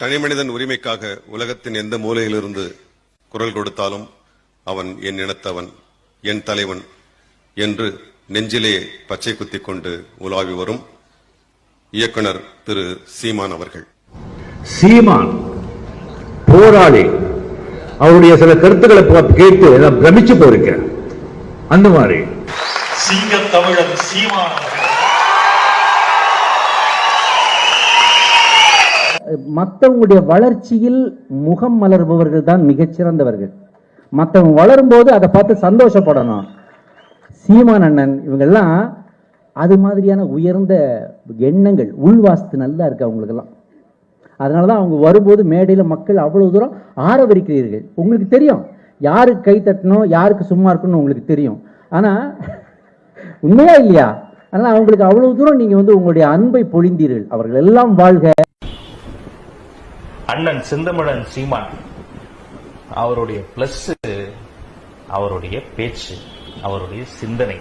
தனிமனிதன் உரிமைக்காக உலகத்தின் எந்த மூலையிலிருந்து குரல் கொடுத்தாலும் அவன் என் இனத்தவன் என் தலைவன் என்று நெஞ்சிலே பச்சை குத்திக் கொண்டு உலாவி வரும் இயக்குனர் திரு சீமான் அவர்கள். சீமான் போராளி. அவருடைய சில கருத்துக்களை கேட்டு நான் பிரமிச்சு போயிருக்கேன் அந்த மாதிரி. சிங்க தமிழன் சீமானவர்கள் மற்றவங்களுடைய வளர்ச்சியில் முகம் மலர்பவர்கள் தான் மிகச்சிறந்தவர்கள். மற்றவங்க வளரும்போது அதை பார்த்து சந்தோஷப்படணும். சீமான் அண்ணன் இவங்கெல்லாம் அது மாதிரியான உயர்ந்த எண்ணங்கள் உள்வாஸ்து நல்லா இருக்கு அவங்களுக்கெல்லாம். அதனால தான் அவங்க வரும்போது மேடையில் மக்கள் அவ்வளவு தூரம் ஆரவரிக்கிறீர்கள். உங்களுக்கு தெரியும். யாருக்கு கை தட்டணும் யாருக்கு சும்மா இருக்கணும் உங்களுக்கு தெரியும். ஆனால் உண்மையா இல்லையா? ஆனால் அவங்களுக்கு அவ்வளவு தூரம் நீங்கள் வந்து உங்களுடைய அன்பை பொழிந்தீர்கள். அவர்கள் எல்லாம் வாழ்க. அண்ணன் செந்தமிழன் சீமான். அவருடைய பிளஸ் அவருடைய பேச்சு அவருடைய சிந்தனை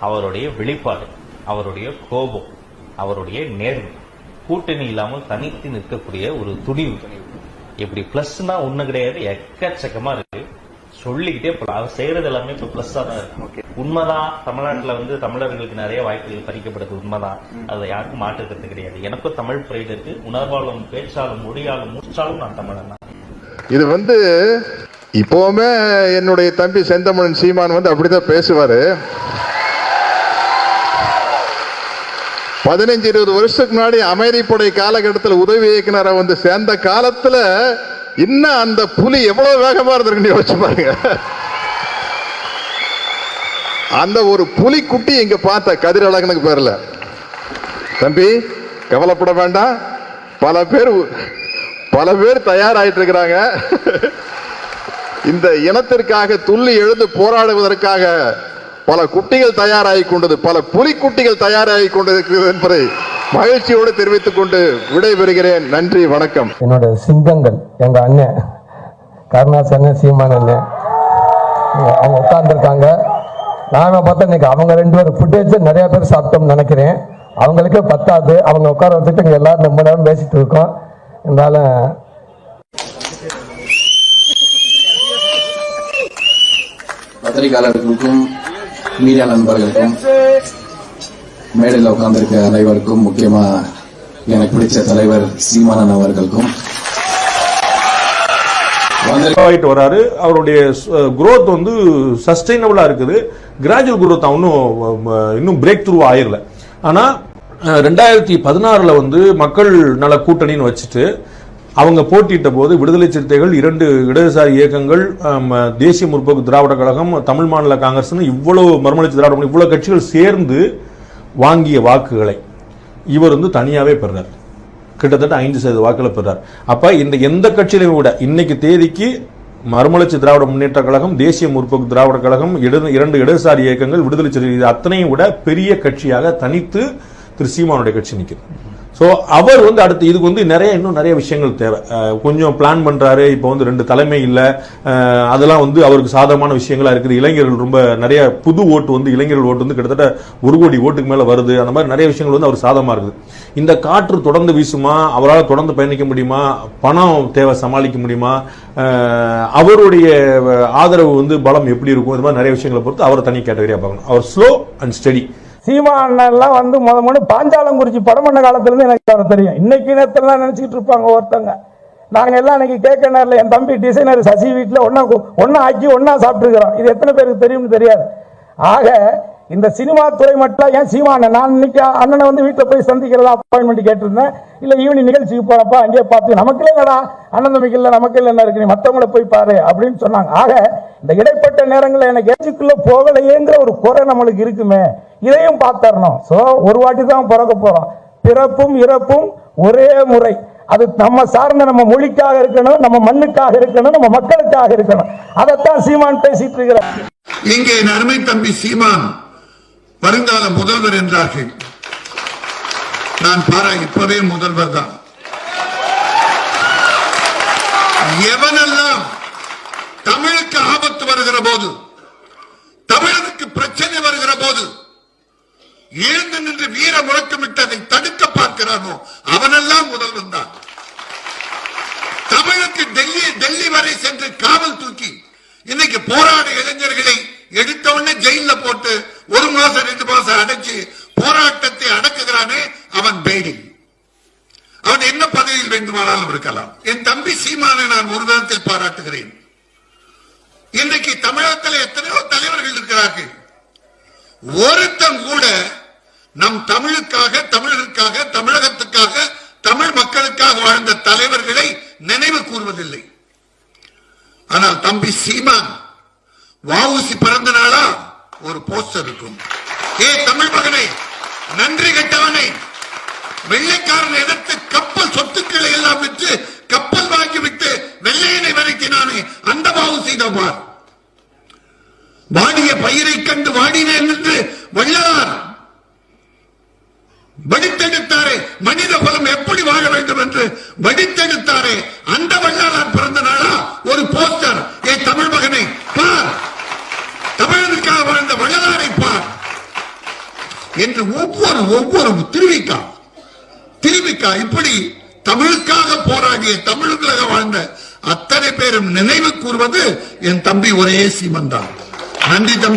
அவருடைய வெளிப்பாடு அவருடைய கோபம் அவருடைய நேர்மை கூட்டணி இல்லாமல் தனித்து நிற்கக்கூடிய ஒரு துணிவு. இப்படி பிளஸ்னா ஒண்ணு கிடையாது. எக்கச்சக்கமா இருக்கு. சொல்லிக்கிட்டே அவர் செய்யறது எல்லாமே இப்ப பிளஸ்ஸா தான் இருக்கு. உண்மைதான். தமிழ்நாட்டுல வந்து தமிழர்களுக்கு நிறைய வாய்ப்புகள் பறிக்கப்படுது உண்மைதான். அதை யாருக்கும் மாற்றுக்கிறது கிடையாது. எனக்கும் தமிழ் பிரைடு இருக்கு. உணர்வாலும் பேச்சாலும் மொழியாலும் மூச்சாலும் நான் தமிழன் தான். இது வந்து இப்போவுமே என்னுடைய தம்பி செந்தமிழன் சீமான் வந்து அப்படிதான் பேசுவாரு. பதினஞ்சு இருபது வருஷத்துக்கு முன்னாடி அமைதிப்படை காலகட்டத்தில் உதவி இயக்குனரை வந்து சேர்ந்த காலத்துல இன்னும் அந்த புலி எவ்வளவு வேகமா இருந்திருக்குன்னு யோசிச்சு பாருங்க. அந்த ஒரு புலிக்குட்டி இங்க பார்த்த கதிரழகனுக்கு பேர்ல தம்பி கவலைப்பட வேண்டாம். பல பேர் பல பேர் தயாராயிட்டு இருக்கிறாங்க. இந்த இனத்திற்காக துள்ளி எழுந்து போராடுவதற்காக பல குட்டிகள் தயாராகி கொண்டது பல புலிக்குட்டிகள் தயாராகி கொண்டிருக்கிறது என்பதை மகிழ்ச்சியோடு தெரிவித்துக் கொண்டு விடைபெறுகிறேன். நன்றி வணக்கம். என்னோட சிங்கங்கள் எங்க அண்ணன் கருணாஸ் அண்ணன் சீமான் அண்ணன் அவங்க உட்கார்ந்துருக்காங்க. நானும் பார்த்தா இன்னைக்கு அவங்க ரெண்டு பேரும் ஃபுட்டேஜ் நிறைய பேர் சாப்பிட்டோம்னு நினைக்கிறேன். அவங்களுக்கே பத்தாது. அவங்க உட்கார வச்சுட்டு இங்கே எல்லாரும் ரொம்ப நேரம் பேசிட்டு இருக்கோம். இருந்தாலும் பத்திரிகையாளர்களுக்கும் மீடியா நண்பர்களுக்கும் மேடையில் உட்கார்ந்துருக்க அனைவருக்கும் முக்கியமாக எனக்கு பிடிச்ச தலைவர் சீமானன் அவர்களுக்கும் ஆகிட்டு வராரு. அவருடைய குரோத் வந்து சஸ்டைனபிளா இருக்குது. கிராஜுவல் குரோத் அவனும் இன்னும் பிரேக் த்ரூ ஆயிரல. ஆனா ரெண்டாயிரத்தி பதினாறுல வந்து மக்கள் நல கூட்டணின்னு வச்சுட்டு அவங்க போட்டியிட்ட போது விடுதலை சிறுத்தைகள் இரண்டு இடதுசாரி இயக்கங்கள் தேசிய முற்போக்கு திராவிட கழகம் தமிழ் மாநில காங்கிரஸ்னு இவ்வளவு மறுமலர்ச்சி திராவிட இவ்வளவு கட்சிகள் சேர்ந்து வாங்கிய வாக்குகளை இவர் வந்து தனியாவே பெறார் கிட்டத்தட்ட ஐந்து சதவீத வாக்குகளை பெறார் அப்ப இந்த எந்த கட்சியிலையும் விட இன்னைக்கு தேதிக்கு மறுமலர்ச்சி திராவிட முன்னேற்ற கழகம் தேசிய முற்போக்கு திராவிட கழகம் இடது- இரண்டு இடதுசாரி இயக்கங்கள் விடுதலை சிறுத்தை அத்தனையும் விட பெரிய கட்சியாக தனித்து திரு சீமானுடைய கட்சி நிற்கிறது ஸோ அவர் வந்து அடுத்து இதுக்கு வந்து நிறைய இன்னும் நிறைய விஷயங்கள் தேவை. கொஞ்சம் பிளான் பண்ணுறாரு இப்போ வந்து ரெண்டு தலைமை இல்லை. அதெல்லாம் வந்து அவருக்கு சாதகமான விஷயங்களாக இருக்குது. இளைஞர்கள் ரொம்ப நிறைய புது ஓட்டு வந்து இளைஞர்கள் ஓட்டு வந்து கிட்டத்தட்ட ஒரு கோடி ஓட்டுக்கு மேலே வருது. அந்த மாதிரி நிறைய விஷயங்கள் வந்து அவர் சாதகமாக இருக்குது. இந்த காற்று தொடர்ந்து வீசுமா? அவரால் தொடர்ந்து பயணிக்க முடியுமா? பணம் தேவை சமாளிக்க முடியுமா? அவருடைய ஆதரவு வந்து பலம் எப்படி இருக்கும்? இது மாதிரி நிறைய விஷயங்களை பொறுத்து அவரை தனி கேட்டகரியாக பார்க்கணும். அவர் ஸ்லோ அண்ட் ஸ்டடி சீமா அண்ணன்லாம் வந்து முத முத பாஞ்சாலங்குறிச்சி படம் பண்ண காலத்துல இருந்து எனக்கு அவரை தெரியும். இன்னைக்கு நேரத்துலாம் நினச்சிக்கிட்டு இருப்பாங்க ஒருத்தங்க. நாங்கள் எல்லாம் அன்றைக்கி கேட்க நேரில் என் தம்பி டிசைனர் சசி வீட்டில் ஒன்னா ஒன்னா ஆக்கி ஒன்றா சாப்பிட்டுருக்கிறோம் இது எத்தனை பேருக்கு தெரியும்னு தெரியாது. ஆக இந்த சினிமா துறை மட்டும் ஏன் சீமா அண்ணன் நான் இன்னைக்கு அண்ணனை வந்து வீட்டில் போய் சந்திக்கிறதா அப்பாயின்மெண்ட் கேட்டிருந்தேன். இல்லை ஈவினிங் நிகழ்ச்சிக்கு போறப்ப அங்கேயே பார்த்து நமக்கு இல்லைங்கடா அண்ணன் தம்பிக்கு இல்லை நமக்கு இல்லை என்ன இருக்கு? நீ மற்றவங்கள போய் பாரு அப்படின்னு சொன்னாங்க. ஆக இந்த இடைப்பட்ட நேரங்களில் எனக்கு ஏஜுக்குள்ளே போகலையேங்கிற ஒரு குறை நம்மளுக்கு இருக்குமே. இதையும் பார்த்தரணும் சோ ஒரு வாட்டி தான் பிறக்க போகிறோம் பிறப்பும் இறப்பும் ஒரே முறை. அது நம்ம சார்ந்த நம்ம மொழிக்காக இருக்கணும் நம்ம மண்ணுக்காக இருக்கணும் நம்ம மக்களுக்காக இருக்கணும். அதைத்தான் சீமான் பேசிட்டு இருக்கிறார். இங்கே என் அருமை தம்பி சீமான் வருங்கால முதல்வர் என்றார்கள். நான் பாரா இப்பவே முதல்வர் தான். எவனெல்லாம் தமிழுக்கு ஆபத்து வருகிற போது தமிழருக்கு பிரச்சனை வருகிற போது எழுந்து நின்று வீர முழக்கமிட்டதை தடுக்க பார்க்கிறானோ அவனெல்லாம் முதல்வன் தான். தமிழுக்கு டெல்லி டெல்லி வரை சென்று காவல் தூக்கி இன்னைக்கு போராட இளைஞர்களை எடுத்த உடனே ஜெயில போட்டு ஒரு மாசம் ரெண்டு மாசம் அடைச்சு போராட்டத்தை அடக்குகிறானே அவன் பேடி. அவன் என்ன பதவியில் வேண்டுமானாலும் இருக்கலாம். என் தம்பி சீமானை நான் ஒரு விதத்தில் பாராட்டுகிறேன். இன்றைக்கு தமிழகத்தில் எத்தனையோ தலைவர்கள் இருக்கிறார்கள். ஒருத்தன் கூட நம் தமிழுக்காக தமிழருக்காக தமிழகத்துக்காக தமிழ் மக்களுக்காக வாழ்ந்த தலைவர்களை நினைவு கூறுவதில்லை ஆனால் தம்பி சீமான் வாவுசி பிறந்த நாளா ஒரு போஸ்டர் இருக்கும். ஏ தமிழ் மகனை நன்றி கட்டவனை வெள்ளைக்காரன் எதிர்த்து கப்பல் சொத்துக்களை எல்லாம் விற்று கப்பல் வாங்கி விட்டு வெள்ளையனை விரட்டினானே அந்த வாவுசி பார் வாடிய பயிரை கண்டு வாடினேன் என்று வள்ளலார் வடித்தெடுத்தாரே மனித குலம் எப்படி வாழ வேண்டும் என்று வடித்தெடுத்தாரே அந்த வள்ளலார் பிறந்த நாளா ஒரு போஸ்டர் ஏ தமிழ் மகனை பார் தமிழனுக்காக வாழ்ந்த வள்ளலாரை பார் என்று ஒவ்வொரு ஒவ்வொரு திருவிக்கா. திருவிக்கா இப்படி தமிழுக்காக போராடிய தமிழுக்காக வாழ்ந்த அத்தனை பேரும் நினைவு கூறுவது என் தம்பி ஒரே சீமன் தான். நன்றி தம்பி.